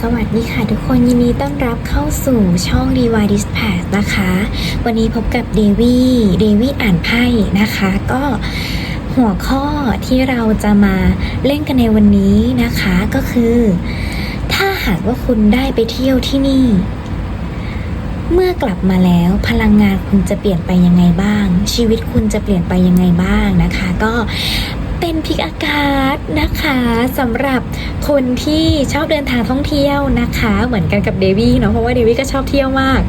สวัสดีค่ะทุกคนยินดีต้อนรับเข้าสู่ช่อง d y Dispatch นะคะ วันนี้พบกับเดวี่เดวี่อ่านไพ่นะคะ ก็หัวข้อที่เราจะมาเล่นกันในวันนี้นะคะก็คือ ถ้าหากว่าคุณได้ไปเที่ยวที่นี่ เมื่อกลับมาแล้วพลังงานคุณจะเปลี่ยนไปยังไงบ้าง ชีวิตคุณจะเปลี่ยนไปยังไงบ้างนะคะ ก็ เป็นพิกอากาศนะคะสำหรับคนที่ชอบเดินทางท่องเที่ยวนะคะ เหมือนกันกับเดวี่เนาะเพราะว่าเดวี่ก็ชอบเที่ยวมาก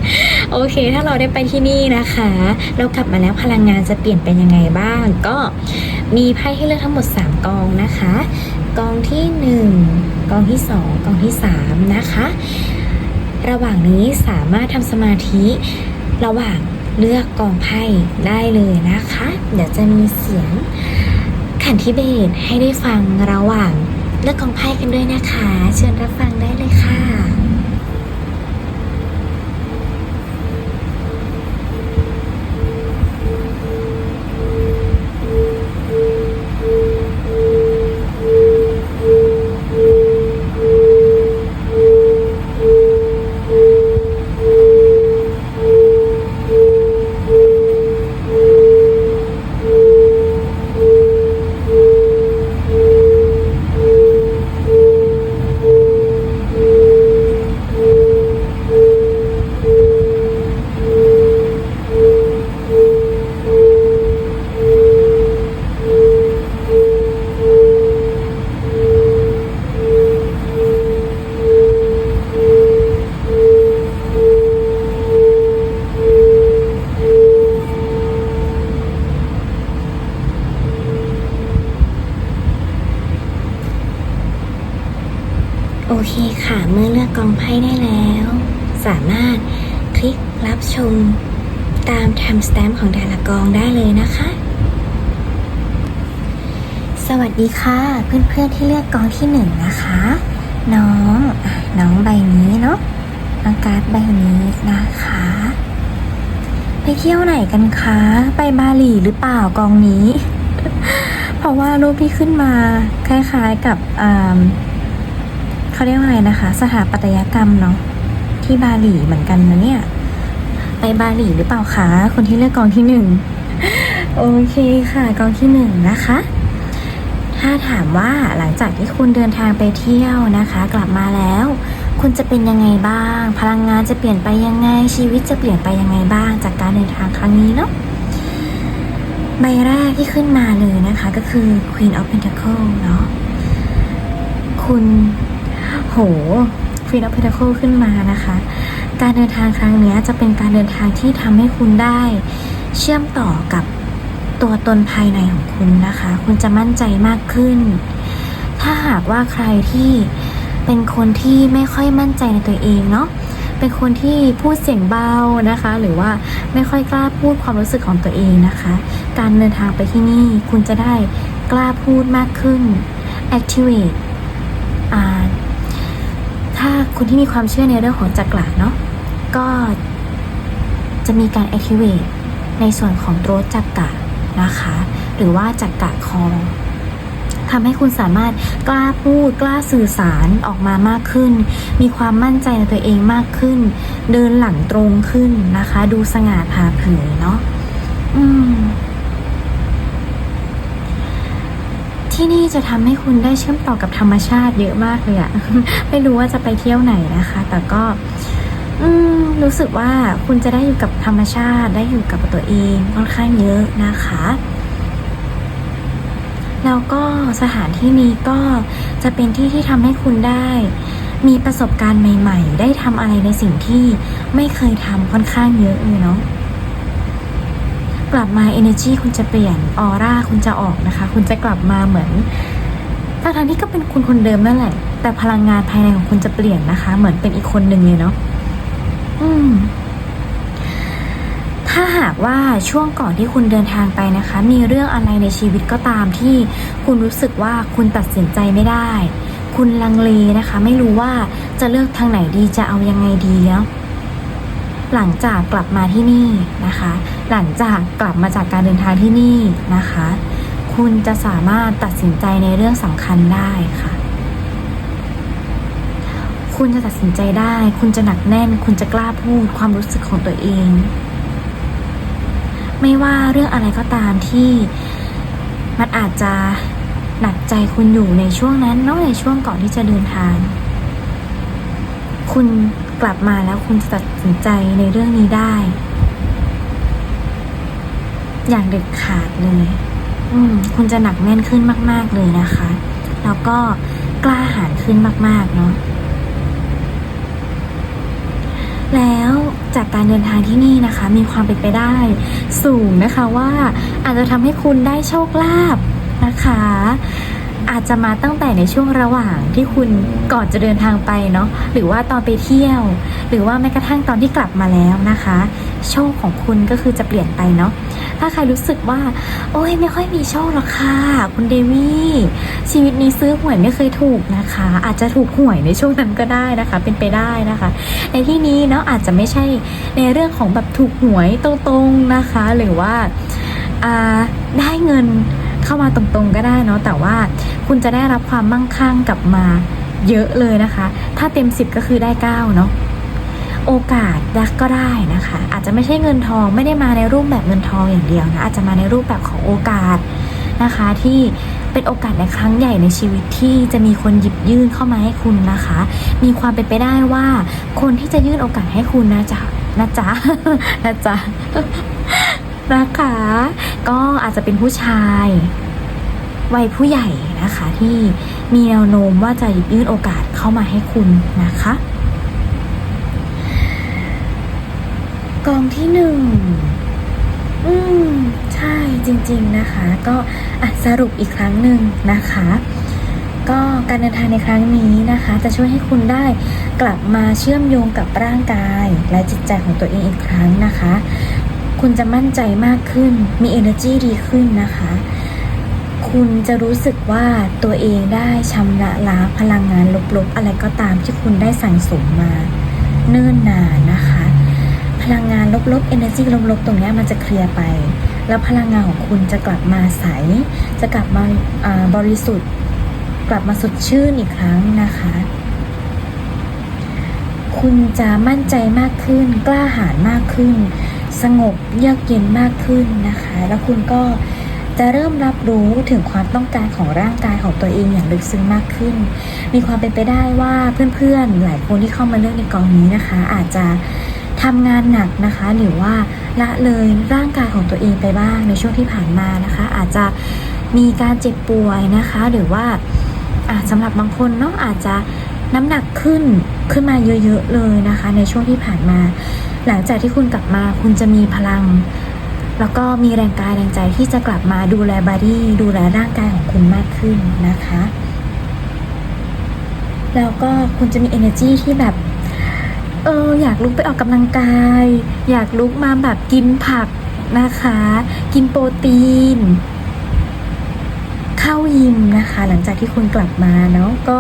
โอเค ถ้าเราได้ไปที่นี่นะคะ เรากลับมาแล้วพลังงานจะเปลี่ยนเป็นยังไงบ้าง ก็มีไพ่ให้เลือกทั้งหมด 3 กองนะคะ กองที่ 1 กองที่ 2 กองที่ 3 นะคะ ระหว่างนี้สามารถทำสมาธิระหว่างเลือกกองไพ่ได้เลยนะคะ เดี๋ยวจะมีเสียง ขันธิเบสให้ได้ฟังระหว่างเลือกกองไพ่กันด้วยนะคะ เชิญรับฟัง เพื่อนๆที่เลือกกองที่หนึ่งนะคะ น้องน้องใบนี้เนาะน้องการ์ดใบนี้นะคะ ไปเที่ยวไหนกันคะ ไปบาหลีหรือเปล่ากองนี้ เพราะว่ารูปที่ขึ้นมาคล้ายๆกับอ่าเขาเรียกว่าอะไรนะคะ สถาปัตยกรรมเนาะที่บาหลีเหมือนกันนะเนี่ย ไปบาหลีหรือเปล่าคะคนที่เลือกกองที่หนึ่งโอเคค่ะกองที่หนึ่งนะคะ ถ้าถามว่าหลังจากที่คุณเดินทางไปเที่ยวนะคะ กลับมาแล้ว คุณจะเป็นยังไงบ้าง พลังงานจะเปลี่ยนไปยังไง ชีวิตจะเปลี่ยนไปยังไงบ้าง จากการเดินทางครั้งนี้เนาะใบแรกที่ขึ้นมาเลยนะคะ ก็คือ Queen of Pentacle เนาะคุณโหฟีนอ p เพ t เ c ิขึ้นมานะคะ การเดินทางครั้งนี้จะเป็นการเดินทางที่ทำให้คุณได้เชื่อมต่อกับ ตัวตนภายในของคุณนะคะ คุณจะมั่นใจมากขึ้น ถ้าหากว่าใครที่เป็นคนที่ไม่ค่อยมั่นใจในตัวเองเนาะเป็นคนที่พูดเสียงเบานะคะ หรือว่าไม่ค่อยกล้าพูดความรู้สึกของตัวเองนะคะ การเดินทางไปที่นี่คุณจะได้กล้าพูดมากขึ้น activate ถ้าคุณที่มีความเชื่อในเรื่องของจักระเนาะก็จะมีการ activate ในส่วนของตัวจักระ นะคะ หรือว่าจักระคอทำให้คุณสามารถกล้าพูดกล้าสื่อสารออกมามากขึ้น มีความมั่นใจในตัวเองมากขึ้น เดินหลังตรงขึ้นนะคะ ดูสง่าผ่าเผยเนาะอืม ที่นี่จะทำให้คุณได้เชื่อมต่อกับธรรมชาติเยอะมากเลยอะไม่รู้ว่าจะไปเที่ยวไหนนะคะ แต่ก็ อืมรู้สึกว่าคุณจะได้อยู่กับธรรมชาติ ได้อยู่กับตัวเองค่อนข้างเยอะนะคะแล้วก็สถานที่นี้ก็จะเป็นที่ที่ทำให้คุณได้ มีประสบการณ์ใหม่ ๆ ได้ทำอะไรในสิ่งที่ไม่เคยทำค่อนข้างเยอะเลยเนาะกลับมา energy คุณจะเปลี่ยนออร่าคุณจะออกนะคะ คุณจะกลับมาเหมือนทั้งที่ก็เป็นคุณคนเดิมนั่นแหละ แต่พลังงานภายในของคุณจะเปลี่ยนนะคะ เหมือนเป็นอีกคนหนึ่งเลยเนาะ อืม ถ้าหากว่าช่วงก่อนที่คุณเดินทางไปนะคะ มีเรื่องอะไรในชีวิตก็ตามที่คุณรู้สึกว่าคุณตัดสินใจไม่ได้ คุณลังเลนะคะ ไม่รู้ว่าจะเลือกทางไหนดีจะเอายังไงดีเนาะหลังจากกลับมาที่นี่นะคะ หลังจากกลับมาจากการเดินทางที่นี่นะคะ คุณจะสามารถตัดสินใจในเรื่องสำคัญได้ค่ะ คุณจะตัดสินใจได้ คุณจะหนักแน่น คุณจะกล้าพูดความรู้สึกของตัวเอง ไม่ว่าเรื่องอะไรก็ตามที่มันอาจจะหนักใจคุณอยู่ในช่วงนั้นนาะในช่วงก่อนที่จะเดินทาง คุณกลับมาแล้วคุณจะตัดสินใจในเรื่องนี้ได้ อย่างเด็ดขาดเลย อืม คุณจะหนักแน่นขึ้นมาก ๆเลยนะคะ แล้วก็กล้าหาญขึ้นมาก ๆ เนาะ แล้ว จากการเดินทางที่นี่นะคะ มีความเป็นไปได้สูงนะคะว่าอาจจะทำให้คุณได้โชคลาภนะคะ อาจจะมาตั้งแต่ในช่วงระหว่างที่คุณก่อนจะเดินทางไปเนาะหรือว่าตอนไปเที่ยว หรือว่าแม้กระทั่งตอนที่กลับมาแล้วนะคะ โชคของคุณก็คือจะเปลี่ยนไปเนาะ ถ้าใครรู้สึกว่า โอ้ยไม่ค่อยมีโชคหรอกค่ะ คุณเดวี่ชีวิตนี้ซื้อหวยไม่เคยถูกนะคะ อาจจะถูกหวยในช่วงนั้นก็ได้นะคะ เป็นไปได้นะคะ ในที่นี้เนาะอาจจะไม่ใช่ในเรื่องของแบบถูกหวยตรงๆนะคะ หรือว่าได้เงินเข้ามาตรงๆก็ได้เนาะแต่ว่าคุณจะได้รับความมั่งคั่งกลับมาเยอะเลยนะคะ ถ้าเต็ม 10 ก็คือได้ 9 เนาะ โอกาสก็ได้นะคะ อาจจะไม่ใช่เงินทองไม่ได้มาในรูปแบบเงินทองอย่างเดียวนะอาจจะมาในรูปแบบของโอกาสนะคะที่เป็นโอกาสในครั้งใหญ่ในชีวิตที่จะมีคนหยิบยื่นเข้ามาให้คุณนะคะ มีความเป็นไปได้ว่าคนที่จะยื่นโอกาสให้คุณนะจ๊ะนะจ๊ะนะจ๊ะนะคะก็อาจจะเป็นผู้ชายวัยผู้ใหญ่นะคะ ที่มีแนวโน้มว่าจะหยิบยื่นโอกาสเข้ามาให้คุณนะคะ กองที่หนึ่งอืม ใช่จริงๆนะคะ ก็อะสรุปอีกครั้งหนึ่งนะคะ ก็การเดินทางในครั้งนี้นะคะ จะช่วยให้คุณได้กลับมาเชื่อมโยงกับร่างกายและจิตใจของตัวเองอีกครั้งนะคะ คุณจะมั่นใจมากขึ้นมี energy ดีขึ้นนะคะคุณจะรู้สึกว่าตัวเองได้ชำระล้างพลังงานลบๆ อะไรก็ตามที่คุณได้สั่งสมมา เนิ่นนานนะคะ พลังงานลบๆ energy ลบๆ ตรงนี้มันจะเคลียร์ไป แล้วพลังงานของคุณจะกลับมาใส จะกลับมาาบริสุทธิ์ กลับมาสดชื่นอีกครั้งนะคะ คุณจะมั่นใจมากขึ้น กล้าหาญมากขึ้น สงบเยือกเย็นมากขึ้นนะคะ แล้วคุณก็จะเริ่มรับรู้ถึงความต้องการของร่างกายของตัวเองอย่างลึกซึ้งมากขึ้น มีความเป็นไปได้ว่าเพื่อนๆ หลายคนที่เข้ามาเลือกในกองนี้นะคะ อาจจะ ทำงานหนักนะคะ หรือว่าละเลยร่างกายของตัวเองไปบ้างในช่วงที่ผ่านมานะคะ อาจจะมีการเจ็บป่วยนะคะ หรือว่าอาสำหรับบางคนเนาะอาจจะน้ำหนักขึ้นขึ้นมาเยอะๆเลยนะคะ ในช่วงที่ผ่านมา หลังจากที่คุณกลับมาคุณจะมีพลัง แล้วก็มีแรงกายแรงใจที่จะกลับมาดูแลบอดี้ดูแลร่างกายของคุณมากขึ้นนะคะ แล้วก็คุณจะมี energy ที่แบบ เอออยากลุกไปออกกำลังกาย อยากลุกมาแบบกินผักนะคะ กินโปรตีน เข้ายิมนะคะ หลังจากที่คุณกลับมาเนาะก็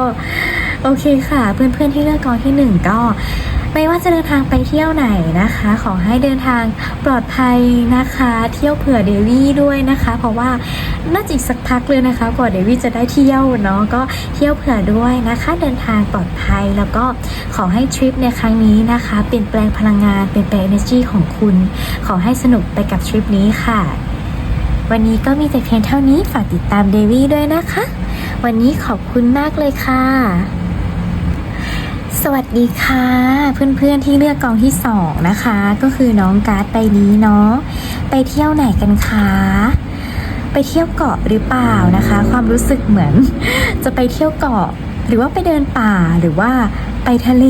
โอเคค่ะ เพื่อนๆที่เลือกกองที่หนึ่งก็ ไม่ว่าจะเดินทางไปเที่ยวไหนนะคะ ขอให้เดินทางปลอดภัยนะคะ เที่ยวเผื่อเดวี่ด้วยนะคะ เพราะว่าน่าจะอีกสักพักเลยนะคะกว่าเดวี่จะได้เที่ยวเนาะก็เที่ยวเผื่อด้วยนะคะ เดินทางปลอดภัยแล้วก็ขอให้ทริปในครั้งนี้นะคะเปลี่ยนแปลงพลังงานเปลี่ยนแปลง energy ของคุณ ขอให้สนุกไปกับทริปนี้ค่ะ วันนี้ก็มีแต่เพียงเท่านี้ฝากติดตามเดวี่ด้วยนะคะ วันนี้ขอบคุณมากเลยค่ะ สวัสดีค่ะ เพื่อนๆที่เลือกกองที่สองนะคะ ก็คือน้องการ์ดใบนี้เนาะไปเที่ยวไหนกันคะไปเที่ยวเกาะหรือเปล่านะคะ ความรู้สึกเหมือน จะไปเที่ยวเกาะ หรือว่าไปเดินป่าหรือว่าไปทะเล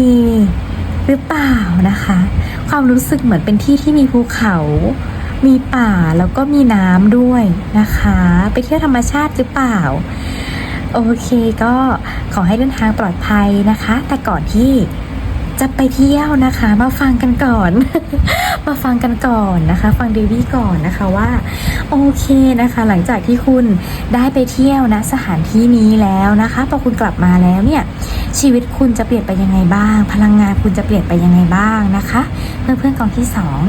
หรือเปล่านะคะ ความรู้สึกเหมือนเป็นที่ที่มีภูเขา มีป่าแล้วก็มีน้ำด้วยนะคะ ไปเที่ยวธรรมชาติหรือเปล่า โอเคก็ขอให้เดินทางปลอดภัยนะคะ แต่ก่อนที่จะไปเที่ยวนะคะ มาฟังกันก่อน มาฟังกันก่อนนะคะ ฟังเดวี่ก่อนนะคะว่า โอเคนะคะ หลังจากที่คุณได้ไปเที่ยวนะสถานที่นี้แล้วนะคะพอคุณกลับมาแล้วเนี่ย ชีวิตคุณจะเปลี่ยนไปยังไงบ้าง พลังงานคุณจะเปลี่ยนไปยังไงบ้างนะคะ เพื่อนๆกองที่สอง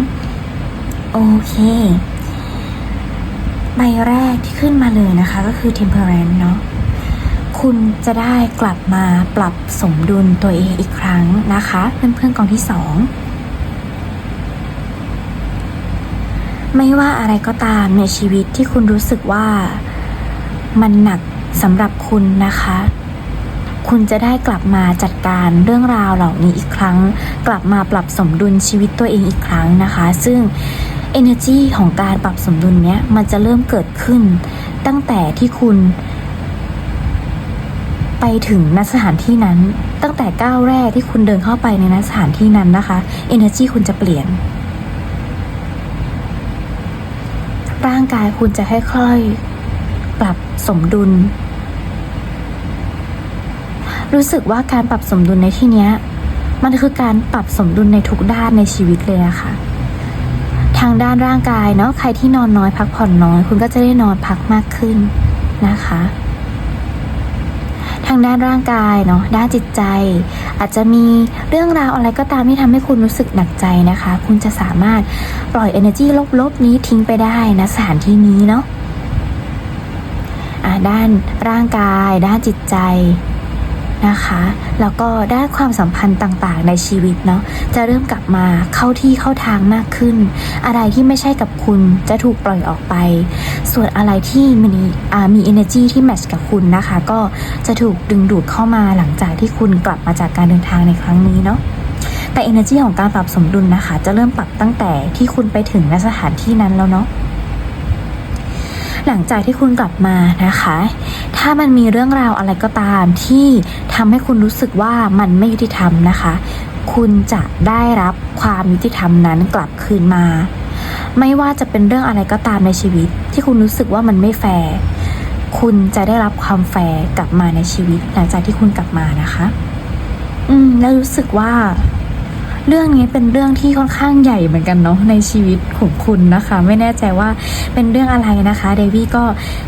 โอเคใบแรกที่ขึ้นมาเลยนะคะ ก็คือ temperance เนาะ คุณจะได้กลับมาปรับสมดุลตัวเองอีกครั้งนะคะ เพื่อนๆกองที่สองไม่ว่าอะไรก็ตามในชีวิตที่คุณรู้สึกว่ามันหนักสำหรับคุณนะคะ คุณจะได้กลับมาจัดการเรื่องราวเหล่านี้อีกครั้ง กลับมาปรับสมดุลชีวิตตัวเองอีกครั้งนะคะ ซึ่ง energy ของการปรับสมดุลเนี้ยมันจะเริ่มเกิดขึ้น ตั้งแต่ที่คุณ ไปถึงณสถานที่นั้น ตั้งแต่ก้าวแรกที่คุณเดินเข้าไปในณสถานที่นั้นนะคะ energy คุณจะเปลี่ยน ร่างกายคุณจะค่อยๆปรับสมดุล รู้สึกว่าการปรับสมดุลในที่นี้มันคือการปรับสมดุลในทุกด้านในชีวิตเลยอะค่ะทางด้านร่างกายเนาะใครที่นอนน้อยพักผ่อนน้อย คุณก็จะได้นอนพักมากขึ้นนะคะางด้านร่างกายเนาะด้านจิตใจ อาจจะมีเรื่องราวอะไรก็ตามที่ทำให้คุณรู้สึกหนักใจนะคะ คุณจะสามารถปล่อย energy ลบๆนี้ทิ้งไปได้นะสถานที่นี้เนาะอ่าด้านร่างกาย ด้านจิตใจ นะคะ แล้วก็ด้านความสัมพันธ์ต่างๆ ในชีวิตเนาะจะเริ่มกลับมาเข้าที่เข้าทางมากขึ้น อะไรที่ไม่ใช่กับคุณจะถูกปล่อยออกไป ส่วนอะไรที่มีมี energy ที่แมทช์กับคุณนะคะ ก็จะถูกดึงดูดเข้ามาหลังจากที่คุณกลับมาจากการเดินทางในครั้งนี้เนาะแต่ energy ของการปรับสมดุลนะคะ จะเริ่มปรับตั้งแต่ที่คุณไปถึงณสถานที่นั้นแล้วเนาะ หลังจากที่คุณกลับมานะคะ ถ้ามันมีเรื่องราวอะไรก็ตามที่ทำให้คุณรู้สึกว่ามันไม่ยุติธรรมนะคะ คุณจะได้รับความยุติธรรมนั้นกลับคืนมา ไม่ว่าจะเป็นเรื่องอะไรก็ตามในชีวิต ที่คุณรู้สึกว่ามันไม่แฟร์คุณจะได้รับความแฟร์กลับมาในชีวิต หลังจากที่คุณกลับมานะคะ อืม แล้วรู้สึกว่า เรื่องนี้เป็นเรื่องที่ค่อนข้างใหญ่เหมือนกันเนาะในชีวิตของคุณนะคะ ไม่แน่ใจว่าเป็นเรื่องอะไรนะคะ เดวี่ก็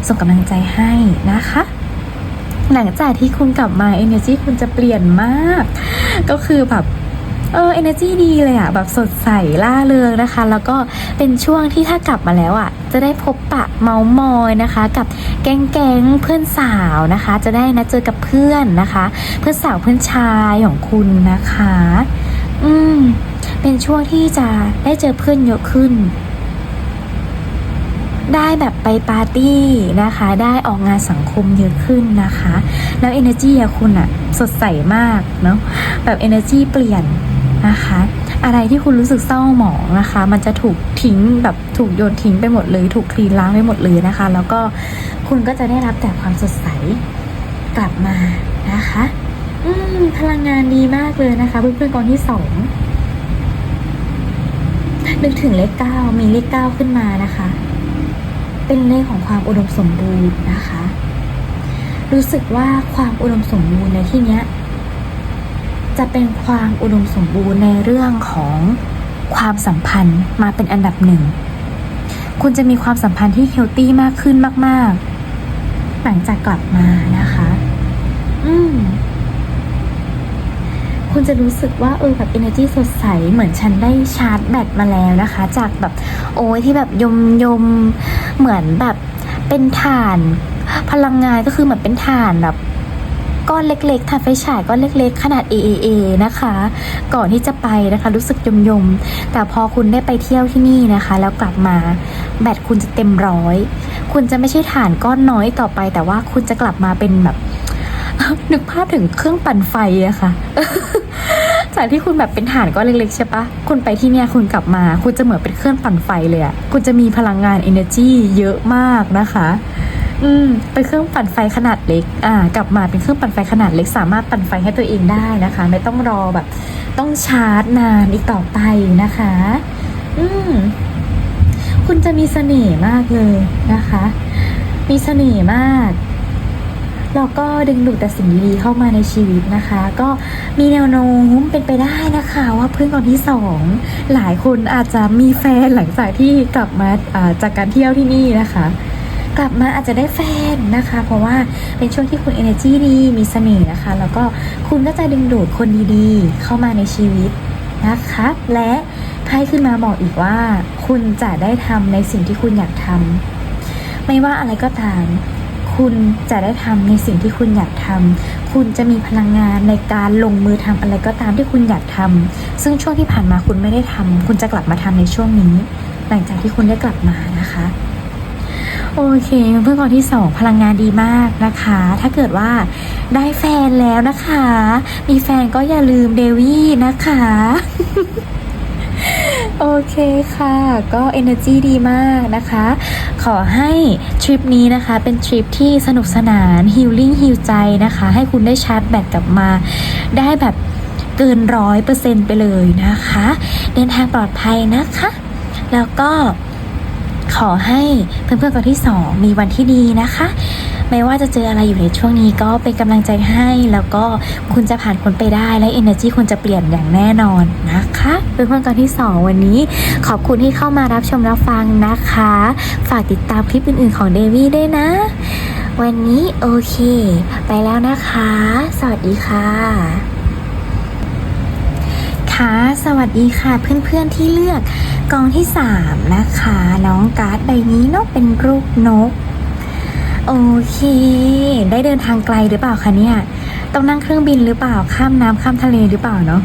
ส่งกำลังใจให้นะคะหลังจากที่คุณกลับมา energy คุณจะเปลี่ยนมาก ก็คือแบบเออ energy ดีเลยอะแบบสดใสล่าเริงนะคะ แล้วก็เป็นช่วงที่ถ้ากลับมาแล้วอะจะได้พบปะเมาส์มอยนะคะ กับแก๊งๆเพื่อนสาวนะคะ จะได้นะเจอกับเพื่อนนะคะ เพื่อนสาวเพื่อนชายของคุณนะคะ อืม เป็นช่วงที่จะได้เจอเพื่อนเยอะขึ้น ได้แบบไปปาร์ตี้นะคะ ได้ออกงานสังคมเยอะขึ้นนะคะ แล้ว energy อะคุณอะสดใสมากเนาะ แบบ energy เปลี่ยนนะคะ อะไรที่คุณรู้สึกเศร้าหมองนะคะ มันจะถูกทิ้งแบบถูกโยนทิ้งไปหมดเลย ถูกคลีนล้างไปหมดเลยนะคะ แล้วก็คุณก็จะได้รับแต่ความสดใสกลับมานะคะ อืม พลังงานดีมากเลยนะคะ เพื่อนๆกองที่สองนึกถึงเลขเก้ามีเลขเก้าขึ้นมานะคะ เป็นเลขของความอุดมสมบูรณ์นะคะ รู้สึกว่าความอุดมสมบูรณ์ในที่เนี้ย จะเป็นความอุดมสมบูรณ์ในเรื่องของความสัมพันธ์มาเป็นอันดับหนึ่งคุณจะมีความสัมพันธ์ที่เฮลตี้มากขึ้นมาก ๆ หลังจากกลับมานะคะ อืม คุณจะรู้สึกว่าเออแบบ energy สดใส เหมือนฉันได้ชาร์จแบตมาแล้วนะคะ จากแบบโอ้ยที่แบบยมยมเหมือนแบบเป็นถ่านพลังงานก็คือเหมือนเป็นถ่านแบบก้อนเล็กๆถ่านไฟฉายก้อนเล็กๆ ขนาด AAA นะคะ ก่อนที่จะไปนะคะ รู้สึกยมยมแต่พอคุณได้ไปเที่ยวที่นี่นะคะ แล้วกลับมาแบตคุณจะเต็มร้อย คุณจะไม่ใช่ฐานก้อนน้อยต่อไป แต่ว่าคุณจะกลับมาเป็นแบบนึกภาพถึงเครื่องปั่นไฟอะค่ะ จากที่คุณแบบเป็นฐานก้อนเล็กๆใช่ปะคุณไปที่เนี่ยคุณกลับมา คุณจะเหมือนเป็นเครื่องปั่นไฟเลยอะคุณจะมีพลังงาน energy เยอะมากนะคะ อืมเป็นเครื่องปั่นไฟขนาดเล็ก อ่า กลับมาเป็นเครื่องปั่นไฟขนาดเล็ก สามารถปั่นไฟให้ตัวเองได้นะคะ ไม่ต้องรอแบบ ต้องชาร์จนานอีกต่อไปนะคะ อืมคุณจะมีเสน่ห์มากเลยนะคะ มีเสน่ห์มาก แล้วก็ดึงดูดแต่สิ่งดีๆเข้ามาในชีวิตนะคะ ก็มีแนวโน้มเป็นไปได้นะคะว่าเพื่อนคนที่สองหลายคนอาจจะมีแฟนหลังจากที่กลับมาจากการเที่ยวที่นี่นะคะกลับมาอาจจะได้แฟนนะคะ เพราะว่าเป็นช่วงที่คุณ energy ดี มีเสน่ห์นะคะ แล้วก็คุณก็จะดึงดูดคนดีๆ เข้ามาในชีวิตนะคะ และไพ่ขึ้นมาบอกอีกว่า คุณจะได้ทำในสิ่งที่คุณอยากทำไม่ว่าอะไรก็ตาม คุณจะได้ทำในสิ่งที่คุณอยากทำคุณจะมีพลังงานในการลงมือทำอะไรก็ตามที่คุณอยากทำซึ่งช่วงที่ผ่านมาคุณไม่ได้ทำคุณจะกลับมาทำในช่วงนี้ หลังจากที่คุณได้กลับมานะคะโอเคเพื่อนคนที่สองพลังงานดีมากนะคะ ถ้าเกิดว่าได้แฟนแล้วนะคะ มีแฟนก็อย่าลืมเดวี่นะคะ โอเคค่ะ ก็ energy ดีมากนะคะ ขอให้ทริปนี้นะคะ เป็นทริปที่สนุกสนาน healing heal ใจนะคะ ให้คุณได้ชาร์จแบตกลับมา ได้แบบเกินร้อยเปอร์เซ็นต์ไปเลยนะคะ เดินทางปลอดภัยนะคะ แล้วก็ขอให้เพื่อนๆคนที่สองมีวันที่ดีนะคะ ไม่ว่าจะเจออะไรอยู่ในช่วงนี้ก็เป็นกำลังใจให้ แล้วก็คุณจะผ่านพ้นไปได้และ energy คุณจะเปลี่ยนอย่างแน่นอนนะคะเพื่อนๆคนที่สองวันนี้ ขอบคุณที่เข้ามารับชมรับฟังนะคะ ฝากติดตามคลิปอื่นๆของเดวี่ด้วยนะ วันนี้โอเค ไปแล้วนะคะ สวัสดีค่ะค่ะสวัสดีค่ะเพื่อนๆที่เลือกกองที่ 3 นะคะ น้องการ์ดใบนี้เนาะเป็นรูปนก โอเค ได้เดินทางไกลหรือเปล่าคะเนี่ย ต้องนั่งเครื่องบินหรือเปล่า ข้ามน้ำข้ามทะเลหรือเปล่าเนาะ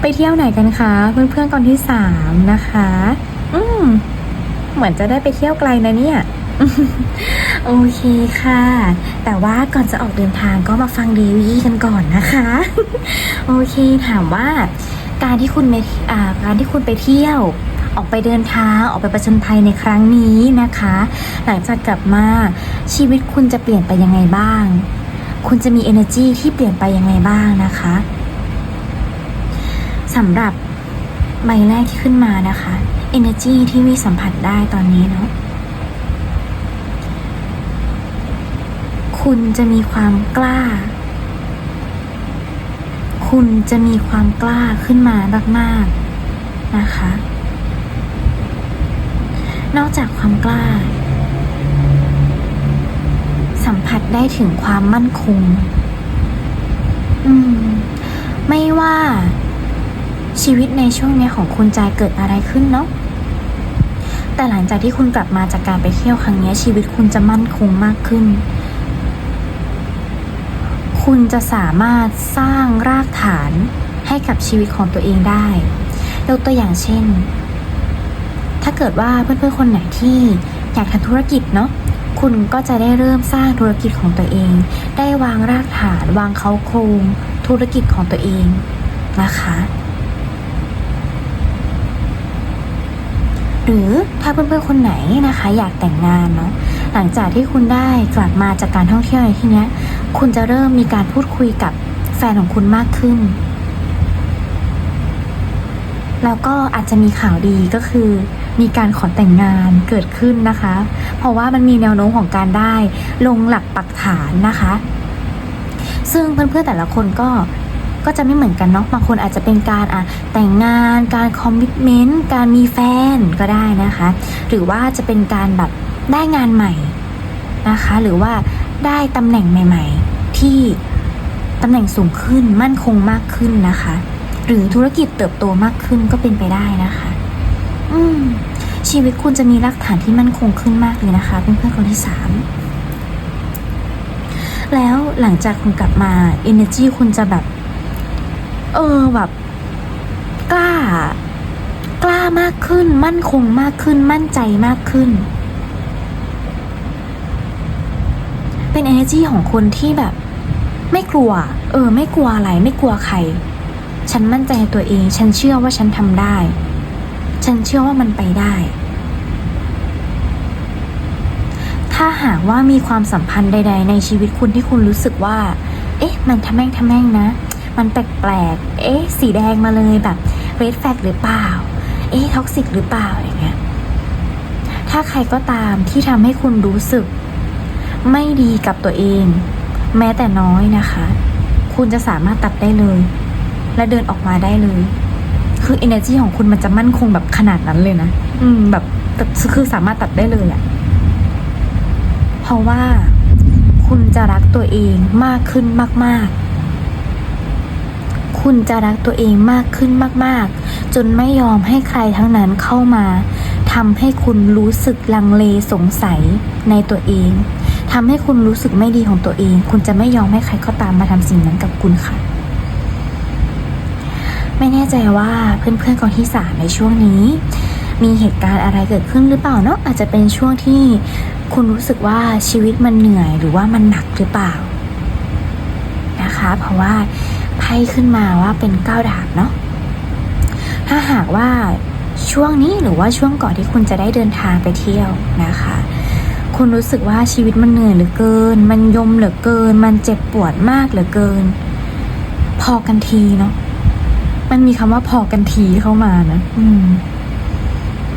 ไปเที่ยวไหนกันคะ เพื่อนๆกองที่3นะคะ อืม เหมือนจะได้ไปเที่ยวไกลนะเนี่ย โอเคค่ะ แต่ว่าก่อนจะออกเดินทางก็มาฟังเดวี่กันก่อนนะคะ โอเค ถามว่า การที่คุณไปอ่าการที่คุณไปเที่ยว ออกไปเดินทางออกไปประชันภัยในครั้งนี้นะคะ หลังจากกลับมาชีวิตคุณจะเปลี่ยนไปยังไงบ้าง คุณจะมี energy ที่เปลี่ยนไปยังไงบ้างนะคะสำหรับใบแรกที่ขึ้นมานะคะ energy ที่วิสัมผัสได้ตอนนี้เนาะคุณจะมีความกล้า คุณจะมีความกล้าขึ้นมามาก ๆ นะคะ นอกจากความกล้า สัมผัสได้ถึงความมั่นคง อืม ไม่ว่าชีวิตในช่วงนี้ของคุณจะเกิดอะไรขึ้นเนาะแต่หลังจากที่คุณกลับมาจากการไปเที่ยวครั้งนี้ชีวิตคุณจะมั่นคงมากขึ้น คุณจะสามารถสร้างรากฐานให้กับชีวิตของตัวเองได้ยกตัวอย่างเช่น ถ้าเกิดว่าเพื่อนๆคนไหนที่อยากทำธุรกิจเนาะคุณก็จะได้เริ่มสร้างธุรกิจของตัวเอง ได้วางรากฐานวางเขาโครงธุรกิจของตัวเองนะคะหรือถ้าเพื่อนๆคนไหนนะคะ อยากแต่งงานเนาะหลังจากที่คุณได้กลับมาจากการท่องเที่ยวในที่เนี้ยคุณจะเริ่มมีการพูดคุยกับแฟนของคุณมากขึ้น แล้วก็อาจจะมีข่าวดีก็คือ มีการขอแต่งงานเกิดขึ้นนะคะ เพราะว่ามันมีแนวโน้มของการได้ลงหลักปักฐานนะคะ ซึ่งเพื่อนๆแต่ละคนก็ก็จะไม่เหมือนกันเนาะบางคนอาจจะเป็นการอะแต่งงานการคอมมิชเมนต์การมีแฟนก็ได้นะคะ หรือว่าจะเป็นการแบบได้งานใหม่นะคะ หรือว่าได้ตำแหน่งใหม่ ๆ ที่ตำแหน่งสูงขึ้นมั่นคงมากขึ้นนะคะ หรือธุรกิจเติบโตมากขึ้นก็เป็นไปได้นะคะ อืม ชีวิตคุณจะมีรากฐานที่มั่นคงขึ้นมากเลยนะคะเพื่อนๆคนที่สามแล้วหลังจากคุณกลับมา energy คุณจะแบบ เออแบบกล้า กล้ามากขึ้น มั่นคงมากขึ้น มั่นใจมากขึ้น เป็น energy ของคนที่แบบ ไม่กลัว เออ ไม่กลัวอะไร ไม่กลัวใคร ฉันมั่นใจในตัวเอง ฉันเชื่อว่าฉันทำได้ ฉันเชื่อว่ามันไปได้ ถ้าหากว่ามีความสัมพันธ์ใด ๆ ในชีวิตคุณที่คุณรู้สึกว่า เอ๊ะ มันทำแม่งทำแม่งนะ มันแปลกๆ เอ๊ะ สีแดงมาเลยแบบเรดแฟกหรือเปล่า เอ๊ะ ท็อกซิกหรือเปล่าอย่างเงี้ย ถ้าใครก็ตามที่ทำให้คุณรู้สึก ไม่ดีกับตัวเอง แม้แต่น้อยนะคะ คุณจะสามารถตัดได้เลย และเดินออกมาได้เลย คือ energy ของคุณมันจะมั่นคงแบบขนาดนั้นเลยนะ อืม แบบแบบคือสามารถตัดได้เลยอะเพราะว่าคุณจะรักตัวเองมากขึ้นมาก ๆ คุณจะรักตัวเองมากขึ้นมาก ๆ จนไม่ยอมให้ใครทั้งนั้นเข้ามาทำให้คุณรู้สึกลังเลสงสัยในตัวเองททำให้คุณรู้สึกไม่ดีของตัวเอง คุณจะไม่ยอมให้ใครก็ตามมาทำสิ่งนั้นกับคุณค่ะ ไม่แน่ใจว่าเพื่อนๆกองที่สามในช่วงนี้ มีเหตุการณ์อะไรเกิดขึ้นหรือเปล่าเนาะอาจจะเป็นช่วงที่คุณรู้สึกว่าชีวิตมันเหนื่อยหรือว่ามันหนักหรือเปล่านะคะ เพราะว่าไพ่ขึ้นมาว่าเป็นเก้าดาบเนาะถ้าหากว่าช่วงนี้หรือว่าช่วงก่อนที่คุณจะได้เดินทางไปเที่ยวนะคะ คุณรู้สึกว่าชีวิตมันเหนื่อยเหลือเกิน มันยมเหลือเกิน มันเจ็บปวดมากเหลือเกิน พอกันทีเนาะ มันมีคำว่าพอกันทีเข้ามานะอืม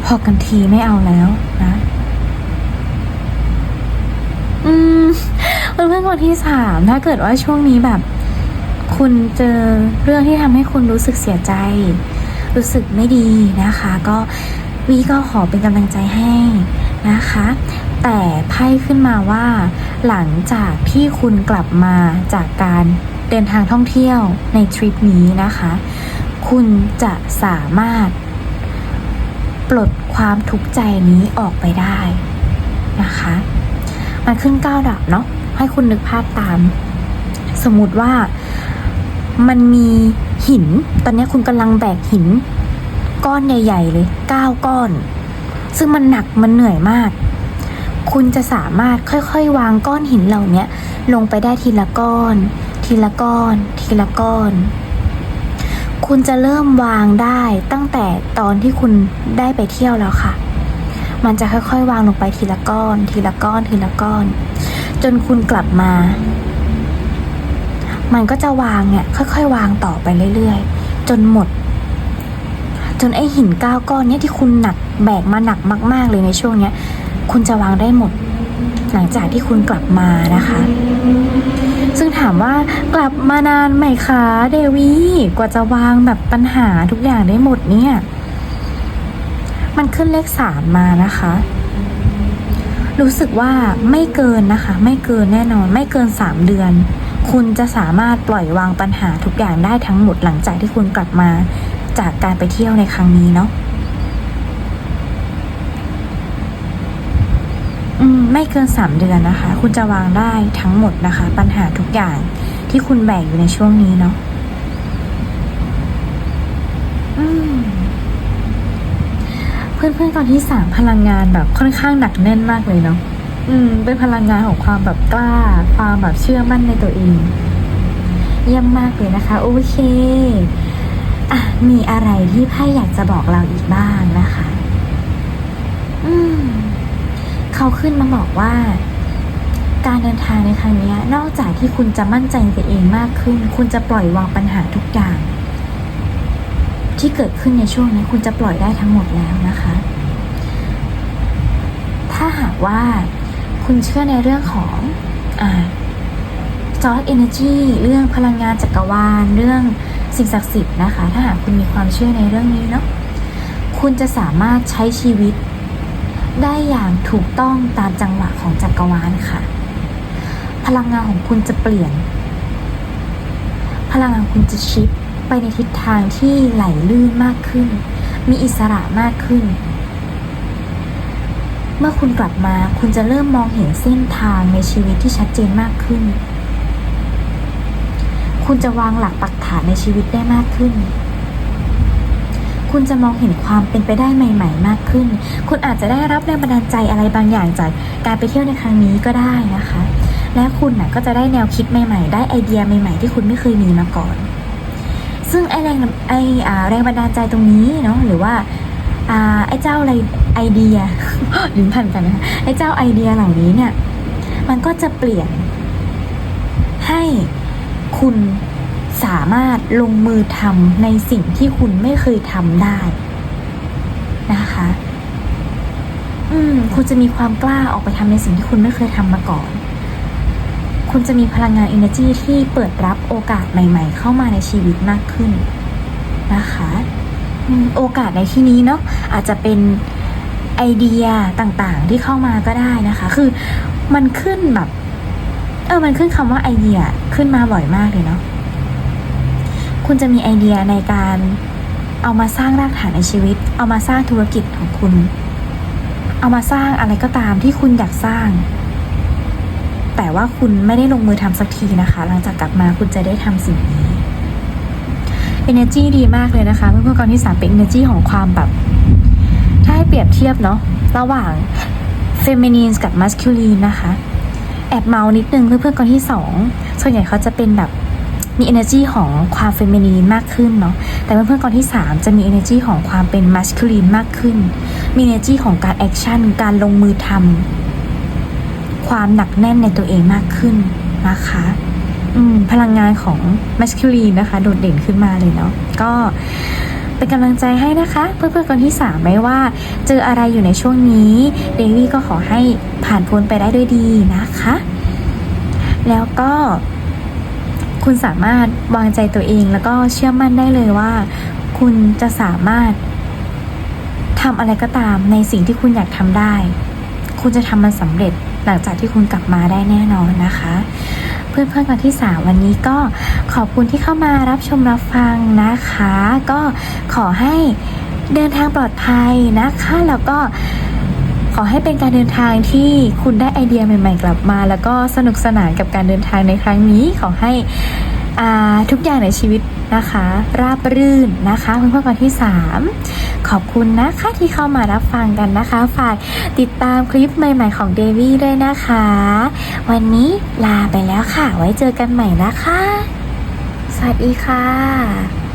พอกันทีไม่เอาแล้วนะอืมเพื่อนคนที่สามถ้าเกิดว่าช่วงนี้แบบ คุณเจอเรื่องที่ทำให้คุณรู้สึกเสียใจ รู้สึกไม่ดีนะคะ ก็วีก็ขอเป็นกำลังใจให้นะคะ แต่ไพ่ขึ้นมาว่า หลังจากที่คุณกลับมาจากการเดินทางท่องเที่ยวในทริปนี้นะคะ คุณจะสามารถ ปลดความทุกข์ใจนี้ออกไปได้นะคะ มันขึ้นเก้าดาบเนาะให้คุณนึกภาพตาม สมมติว่ามันมีหิน ตอนนี้คุณกำลังแบกหิน ก้อนใหญ่ ๆ เลยเก้าก้อน ซึ่งมันหนักมันเหนื่อยมาก คุณจะสามารถค่อยๆ วางก้อนหินเหล่านี้ลงไปได้ทีละก้อน ทีละก้อน ทีละก้อน คุณจะเริ่มวางได้ตั้งแต่ตอนที่คุณได้ไปเที่ยวแล้วค่ะ มันจะค่อยๆ วางลงไปทีละก้อน ทีละก้อน ทีละก้อน จนคุณกลับมา มันก็จะวางเนี่ยค่อยๆ วางต่อไปเรื่อยๆ จนหมด จนไอหินเก้าก้อนเนี่ยที่คุณหนักแบกมาหนักมาก ๆ เลยในช่วงเนี้ย คุณจะวางได้หมด หลังจากที่คุณกลับมานะคะ ถามว่ากลับมานานไหมคะเดวีกว่าจะวางแบบปัญหาทุกอย่างได้หมดเนี่ย มันขึ้นเลขสามมานะคะ รู้สึกว่าไม่เกินนะคะ ไม่เกินแน่นอน ไม่เกินสามเดือน คุณจะสามารถปล่อยวางปัญหาทุกอย่างได้ทั้งหมดหลังจากที่คุณกลับมาจากการไปเที่ยวในครั้งนี้เนาะ อืมไม่เกินสามเดือนนะคะ คุณจะวางได้ทั้งหมดนะคะ ปัญหาทุกอย่างที่คุณแบกอยู่ในช่วงนี้เนาะอืมเพื่อนๆตอนที่สามพลังงานแบบค่อนข้างหนักแน่นมากเลยเนาะอืม เป็นพลังงานของความแบบกล้า ความแบบเชื่อมั่นในตัวเอง เยี่ยมมากเลยนะคะ โอเคอะมีอะไรที่ไพ่อยากจะบอกเราอีกบ้างนะคะ อืม เขาขึ้นมาบอกว่า การเดินทางในครั้งนี้นอกจากที่คุณจะมั่นใจในตัวเองมากขึ้น คุณจะปล่อยวางปัญหาทุกอย่าง ที่เกิดขึ้นในช่วงนี้คุณจะปล่อยได้ทั้งหมดแล้วนะคะ ถ้าหากว่าคุณเชื่อในเรื่องของอ่าจอร์ดเอเนจีเรื่องพลังงานจักรวาล เรื่องสิ่งศักดิ์สิทธิ์นะคะ ถ้าหากคุณมีความเชื่อในเรื่องนี้เนาะคุณจะสามารถใช้ชีวิต ได้อย่างถูกต้องตามจังหวะของจักรวาลค่ะ พลังงานของคุณจะเปลี่ยน พลังงานคุณจะชิปไปในทิศทางที่ไหลลื่นมากขึ้น มีอิสระมากขึ้น เมื่อคุณกลับมาคุณจะเริ่มมองเห็นเส้นทางในชีวิตที่ชัดเจนมากขึ้น คุณจะวางหลักปักฐานในชีวิตได้มากขึ้น คุณจะมองเห็นความเป็นไปได้ใหม่ ๆ มากขึ้น คุณอาจจะได้รับแรงบันดาลใจอะไรบางอย่างจากการไปเที่ยวในครั้งนี้ก็ได้นะคะ และคุณนะก็จะได้แนวคิดใหม่ๆ ได้ไอเดียใหม่ ๆ ที่คุณไม่เคยมีมาก่อน ซึ่งไอแรงไอแรงบันดาลใจตรงนี้เนาะหรือว่าอไอเจ้าอะไรไอเดียลิ้นพันกันนะคะไอเจ้าไอเดียเหล่านี้เนี่ย มันก็จะเปลี่ยนให้คุณ สามารถลงมือทำในสิ่งที่คุณไม่เคยทำได้นะคะ อืม คุณจะมีความกล้าออกไปทำในสิ่งที่คุณไม่เคยทำมาก่อน คุณจะมีพลังงาน energy ที่เปิดรับโอกาสใหม่ ๆ เข้ามาในชีวิตมากขึ้นนะคะโอกาสในที่นี้เนาะอาจจะเป็นไอเดียต่างๆ ที่เข้ามาก็ได้นะคะ คือมันขึ้นแบบ เออมันขึ้นคำว่าไอเดียขึ้นมาบ่อยมากเลยเนาะ คุณจะมีไอเดียในการเอามาสร้างรากฐานในชีวิต เอามาสร้างธุรกิจของคุณ เอามาสร้างอะไรก็ตามที่คุณอยากสร้าง แต่ว่าคุณไม่ได้ลงมือทำสักทีนะคะ หลังจากกลับมาคุณจะได้ทำสิ่งนี้ energy ดีมากเลยนะคะเพื่อนๆกองที่สามเป็น energy ของความแบบ ถ้าให้เปรียบเทียบเนาะระหว่าง feminine กับ masculine นะคะ แอบเมานิดนึงเพื่อนๆกองที่สองส่วนใหญ่เขาจะเป็นแบบ มี energy ของความ f e m i n i n มากขึ้นเนาะแต่เพื่อนๆกองที่สามจะมี energy ของความเป็น masculine มากขึ้น มี energy ของการ action การลงมือทำความหนักแน่นในตัวเองมากขึ้นนะคะพลังงานของ masculine นะคะ โดดเด่นขึ้นมาเลยเนาะก็เป็นกำลังใจให้นะคะ เพื่อนๆคนที่สามไม่ว่า เจออะไรอยู่ในช่วงนี้เดวี่ก็ขอให้ผ่านพ้นไปได้ด้วยดีนะคะ แล้วก็ คุณสามารถวางใจตัวเองแล้วก็เชื่อมั่นได้เลยว่า คุณจะสามารถทำอะไรก็ตามในสิ่งที่คุณอยากทำได้ คุณจะทำมันสำเร็จหลังจากที่คุณกลับมาได้แน่นอนนะคะ เพื่อนเพื่อนๆกันที่สาวันนี้ก็ขอบคุณที่เข้ามารับชมรับฟังนะคะ ก็ขอให้เดินทางปลอดภัยนะคะ แล้วก็ ขอให้เป็นการเดินทางที่คุณได้ไอเดียใหม่ ๆ กลับมา แล้วก็สนุกสนานกับการเดินทางในครั้งนี้ ขอให้อ่าทุกอย่างในชีวิตนะคะ ราบรื่นนะคะเพื่อนพ่อนๆกันที่สามขอบคุณนะคะที่เข้ามารับฟังกันนะคะ ฝากติดตามคลิปใหม่ๆของเดวี่ด้วยนะคะ วันนี้ลาไปแล้วค่ะ ไว้เจอกันใหม่นะคะ สวัสดีค่ะ